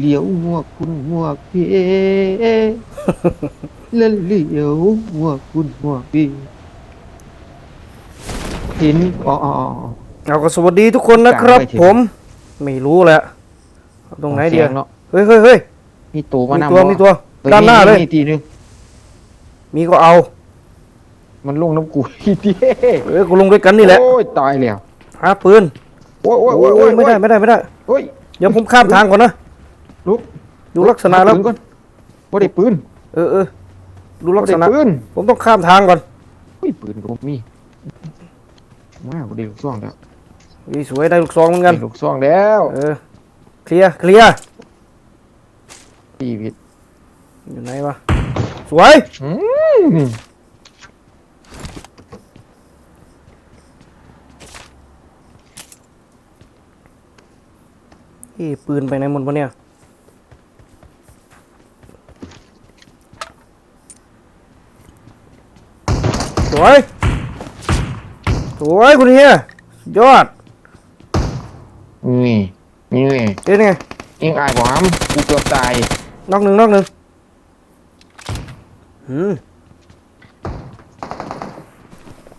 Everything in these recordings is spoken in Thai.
เหลียวหัวคุณหัวพี่แล้วเหลียวหัวคุณหัวพี่เห็นอ๋ออ๋ออ๋อ เอาก็สวัสดีทุกคนนะครับกลางไว้ทีผม ไม่รู้แหละเอาตรงไหนเดียวสีงเนาะเฮ้ยเฮ้ยเฮ้ยมีตัวมามีนำตัวบ่มีตัวฮ้ด้านหน้าเลย มีทีนึงมีก็เอามันลงน้ำกูอีเดีเอ้ยกูลงด้วยกันนี่แหละโอ้ยตายแล้วหาปืนโอ้ยโอ้ยโอ้โอ้ยโอ้ยยไม่ได้ไม่ได้ไม่ได้ โอ้ยเดี๋ยวผมข้ามทางก่อนนะ ลุกดูลักษณะแล้วปืนก่อนบ่ได้ปืน เออเออดูลับ่กษได้ณะปืน ผมต้องข้ามทางก่อนอุ้ยปืนก็บ่มีว้าวได้ลูกซองแล้วอีสวยได้ลูกซองเหมือนกัน ได้ลูกซองแล้ว เออ เคลียร์เคลียร์ชีวิตอยู่ไหนวะ สวยอืมอีปืนไปไหนหมดวะเนี่ย สวย สวยคุณเฮียสุดยอด นี่ นี่เอ๊ะนี่ไงเองอายบ่หามกูเกือบตาย นอกหนึ่งนอกหนึ่งหืม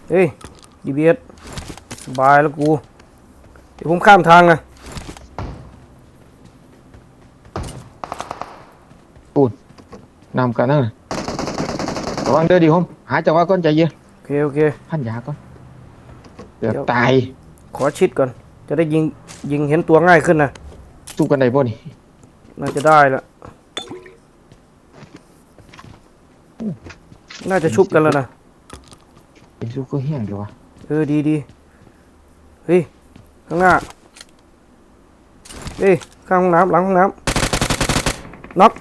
เฮ้ยดีเบียดสบายแล้วกู เดี๋ยวผมข้ามทางนะนำกันนั่นน่ะระวังเด้อดิผมหาจังหวะก่อนใจเย็น โอเคโอเค พันยาก่อนเกือบเดี๋ยว ตาย ขอชิดก่อน จะได้ยิงยิงเห็นตัวง่ายขึ้นนะ สู้กันได้บ่นี่น่าจะได้ละ น่าจะชุบกันแล้วนะ เป็นสู้ก็แห้งเดียววะเออดีดีเฮ้ย ข้างหน้า เฮ้ย ข้างห้องน้ำหลังห้องน้ำน็อก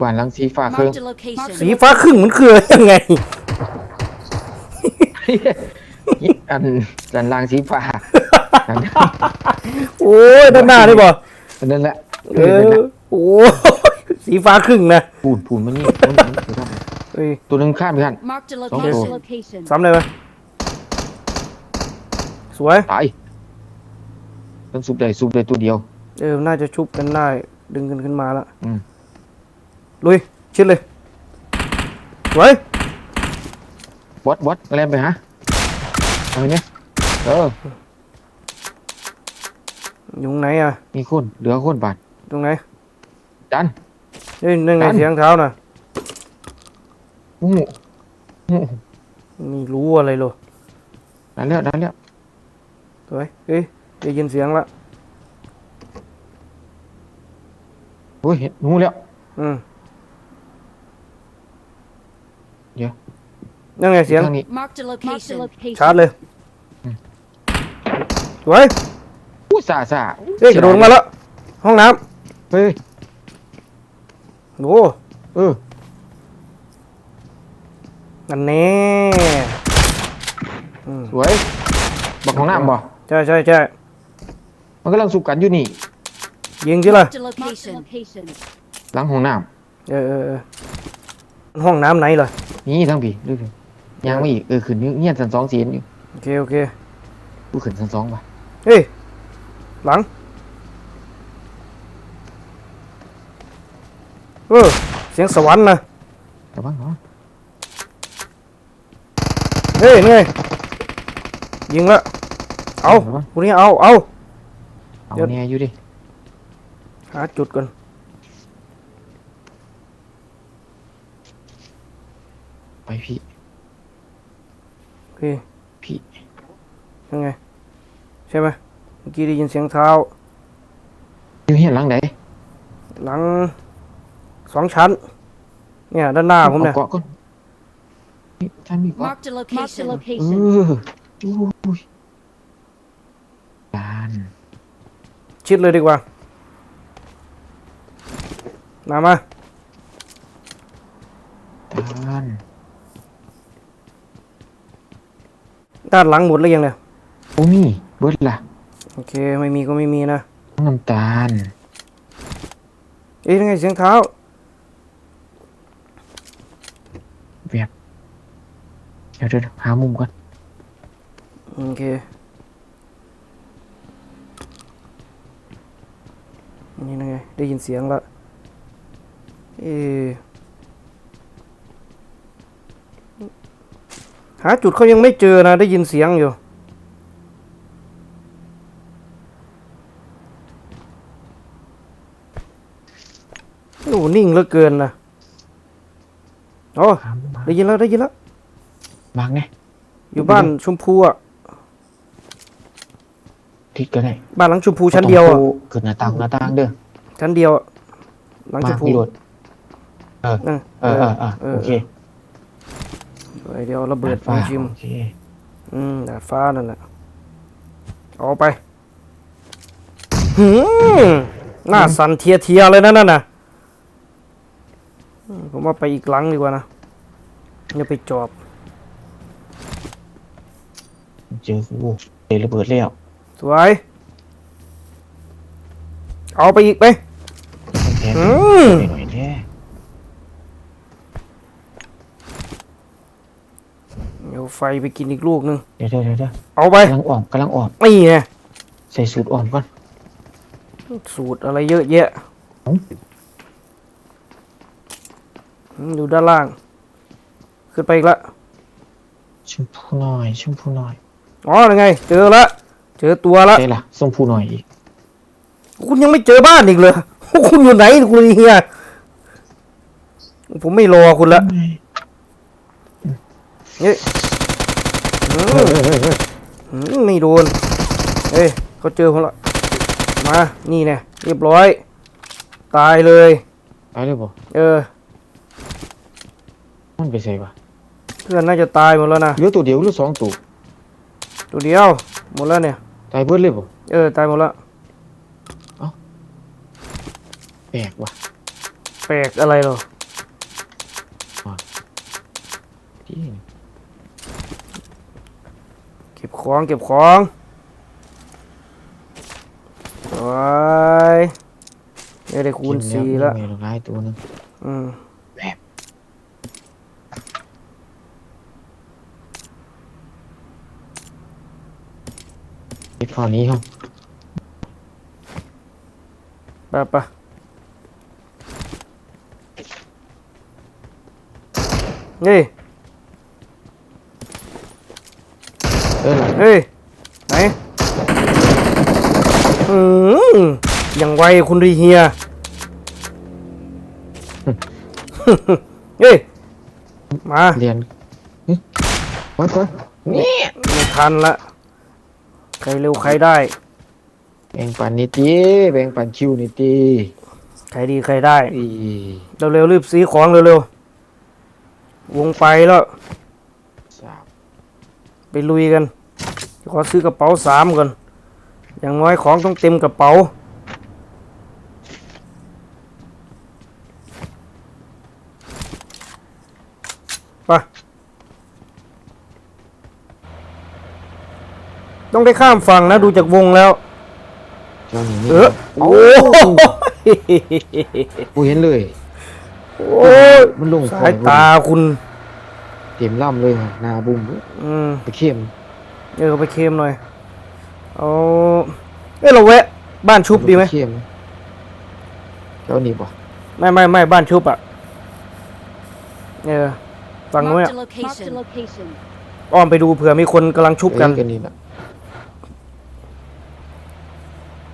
บ้านหลังสีฟ้าเครื่อง Marked a location. สีฟ้าครึ่งมันคือยังไง อันสันลางสีฟ้าอันโอ้ยด้านหน้าได้บ่อันนั้นแหละเออโอ้ยสีฟ้าครึ่งนะปูนปูนมันนี่ปูนมันนี่เฮ้ยตัวหนึงข้ามไปกัน Marked a Okay. location. location. ซ้ำเลยไหมสวย ตายต้องสูบได้สูบได้ตัวเดียว เออ น่าจะชุบกันได้ ดึงกันขึ้นมาแล้วอืม ลุย ชิดเลยสวยวัดวัดแลนไปฮะเอาเนี่ยเออ อยู่ตรงไหนอะ มีคนเหลือคนบาดตรงไหนดัน เฮ้ยนั่นไงดันเสียงเท้าน่ะอู้หูอู้หูไม่รู้อะไรเลยดันแล้วดันแล้วสวยเฮ้ยได้ยินเสียงละ โอ้ยเห็นงูแล้ว อืม เดี๋ยว นั่นไงเสียงทางนี้ Marked a location. location. ชาร์จเลยอืม สวยอู้ซาซาเฮ้ยกระโดดลงมาแล้ว ห้องน้เฮ้ยำโอ้เออนั่นแน่อืมสวยบักของน้ำบ่ใช่ใช่ใช่มันกำลังสูบกันอยู่นี่ ยิงที่ละ Marked a location. หลังห้องน้เออเออเออห้องน้ำไหนล่ะำนี่ทั้งผีดูดิ ยางไม่อีกเออขึ้นอยู่เงียบสันสองเสียนอยู่โอเคโอเคกูขึ้นสันสองป่ะเฮ้ยหลังเออเสียงสวรรค์นะแต่ว่าเนาะเฮ้ยนี่ไงยิงละเอาแต่ว่าคุณนี่เอาเอาเอาเดี๋ยวแน่อยู่ดิหาจุดก่อนไปพี่โอ เคพี่ยังไง ใช่ไหมเมื่อกี้ได้ยินเสียงเท้า อยู่เห็นหลังไหนหลังสองชั้น เนี่ย ด้านหน้าผมเนี่ยอาเกาะก่อนนี่ท่านมีเกาะ Marked a location. เอ location. ออุ้ยจานชิดเลยดีกว่า มามาจาน ด้านหลังหมดแล้วยังเนี่ยโอ้มีเบิดล่ะโอเคไม่มีก็ไม่มีนะน้ำตาลเอ๊ะยังไงเสียงเท้าเวียบเดี๋ยวเดี๋ยวหามุมก่อนโอเคนี่นะไงได้ยินเสียงละเออาจุดเขายังไม่เจอนะ ได้ยินเสียงอยู่ โอ้นิ่งเหลือเกินนะอ๋อถามมาได้ยินแล้วได้ยินแล้วบางไง อยู่บ้านชมพูอะทิศก็ได้ บ้านหลังชมพูชั้นเดียวอะเกิดหน้าต่างหน้าต่างเด้อ ชั้นเดียวอะหลังชมามพูพี่โหลดเออเออ เออ เออ โอเค ไอเดียวระเบิดฟ้ามาชิม โอเคอืมดาดฟ้านั่นแหละ เอาไปหืมหน้าสั่นเทียเทียๆเลยนะนั่นน่ะอืมผมว่าไปอีกหลังดีกว่านะอย่าไปจอบเจอกูเตะระเบิดแล้วสวย เอาไปอีกไปแทนอืม หน่อยแท้ เดี๋ยว ไฟไปกินอีกลูกหนึงเดี๋ยวเดี๋ยวเดี๋ยวเดี๋ยวเอาไปกำลังอ่อมกำลังอ่อมนี่ไงใส่สูตรอ่อมก่อน สูตรอะไรเยอะแยะเอ้าอืมอยู่ด้านล่าง ขึ้นไปอีกละชมพูหน่อยชมพูหน่อยอ๋อยังไง เจอละเจอตัวละใช่ล่ะชมพูหน่อยอีกคุณยังไม่เจอบ้านอีกเลยคุณอยู่ไหนคุณเฮียผมไม่รอคุณละเฮ้ย ไม่โดนเอ้ยเขาเจอผมละมา นี่เนี่ยเรียบร้อย ตายเลย ตายเลยบ่เออ มันไปใส่ปะเพื่อนน่าจะตายหมดแล้วนะเหลือตัวเดียวหรือสองตัว ตัวเดียว หมดแล้วเนี่ย ตายเบิดเลยบ่เออ ตายหมดแล้วแปลกว่ะ แปลกอะไรหรอ ที่ เก็บ ของเก็บของไว้เนี่ยได้คูณสี่ละมีหลายตัวหนึงอืมปิดฝั่งนี้ครับไปไปนี่ เออเฮ้ย ไหนอืมยังไวคุณดีเฮีย เฮ้ย มาเรียนเฮ้ยไปไปนี่ไม่ทันละ ใครเร็วใครได้ แบ่งปันนิตีแบ่งปันคิวนิตีใครดีใครได้อีเร็วๆรีบซื้อของเร็วๆ วงไปแล้วสามไป ลุยกัน ขอซื้อกระเป๋าสามก่อน อย่างน้อยของต้องเต็มกระเป๋า ไป ต้องได้ข้ามฝั่งนะดูจากวงแล้วเจ้าหนี้เออโอ้ยกูเห็นเลย โอ้ยมันลงสายตาคุณ เต็มล่ำเลยครับหนาบุ้มอืมไปเข้มเออไปเค็มหน่อยเอาเอ้ยเราแวะ บ้านชุบดีไหมปเข้มเจ้าหนี้บ่ไม่ไม่ไม่บ้านชุบอะเออฝั่งนู้น Marked อะ a location. Marked a location. อ้อมไปดูเผื่อมีคนกำลังชุบกันเอ้ยกันนี่ละ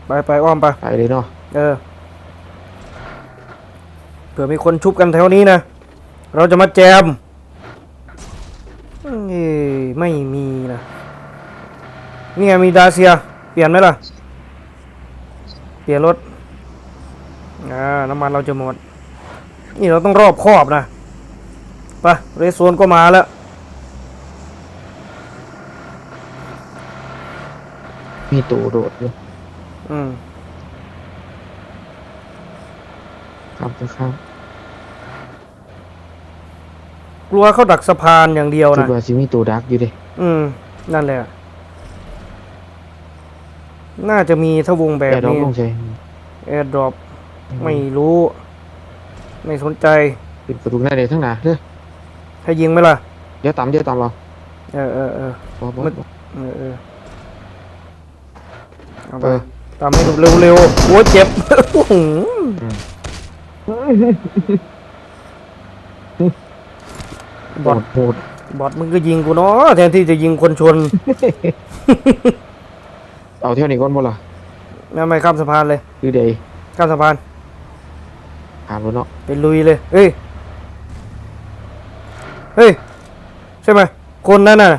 ไปไปอ้อมไปไปเลยเนาะเออเผื่อมีคนชุบกันแถวนี้นะ เราจะมาแจม เอ้ยไม่มีนะนี่ไงมีดาเซีย เปลี่ยนไหมล่ะ เปลี่ยนรถอ่าน้ำมันเราจะหมด นี่เราต้องรอบคอบนะไปเรโซนก็มาแล้วมีตัวโดดอยู่อืมข้ามไปข้าม กลัวเขาดักสะพานอย่างเดียวคิดนะว่าสิมีตัวดักอยู่เด้อืม นั่นแหละ น่าจะมีถ้าวงแบบแต่ดอกนี้ลงใช่แอร์ดรอปไม่รู้ ไม่สนใจ ปิดประตูหน้าเดียวทั้งหนาเด้อให้ยิงไหมล่ะ เดี๋ยวต่ำเดี๋ยวต่ำเราเออเออเออบ่บ่มันบ่เออเออเอาเอไปอไปตามให้เร็วๆโอ้ยเจ็บ อื้อหือ บอดโหดบอดมึงก็ยิงกูเนาะแทนที่จะยิงคนชน เอาเที่ยวนี้ก่อนบ่ล่ะไม่ไม่ข้ามสะพานเลยคือเดย์ข้ามสะพานผ่านแล้วเนาะเป็นลุยเลยเฮ้ยเฮ้ยใช่ไหมคนนั้นน่ะ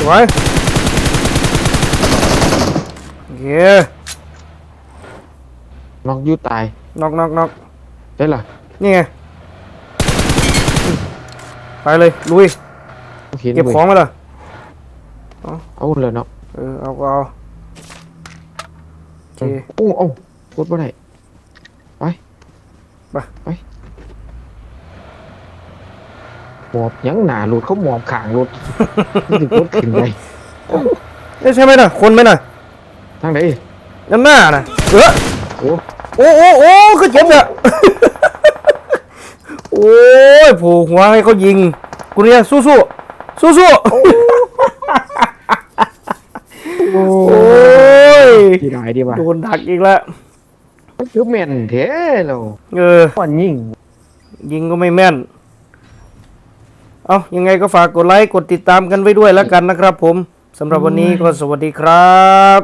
สวยโอเคน้องยูตายนอกนอกนอกได้ล่ะนี่ไง ไปเลยลุยเห็นเก็บเว้ยของมาล่ะเอาเลยเนาะเออเอาก็เอาโอเคโอ้เอ้าพูดบ่ได้ไปไปไปหมอบยังหนาหลุดเขาหมอบขางหลุดนี่ถึงรถขึ้นเลยเอ้ยใช่ไหมน่ะ คนไหมน่ะทางไหนนั่นหน้าน่ะเออโอ้โอ้โอ้โอ้ก็เจ็บอะ โอ้ยโผล่หัวให้เขายิงกูเนี่ยสู้สู้สู้สู้โอ้ยที่ไหนดีวะโดนดักอีกแล้วมันคือแม่นแท้เราเออก่อนยิง ยิงก็ไม่แม่น เอายังไงก็ฝากกดไลค์ กดติดตามกันไว้ด้วยแล้วกันนะครับผมสำหรับวันนี้ก็สวัสดีครับ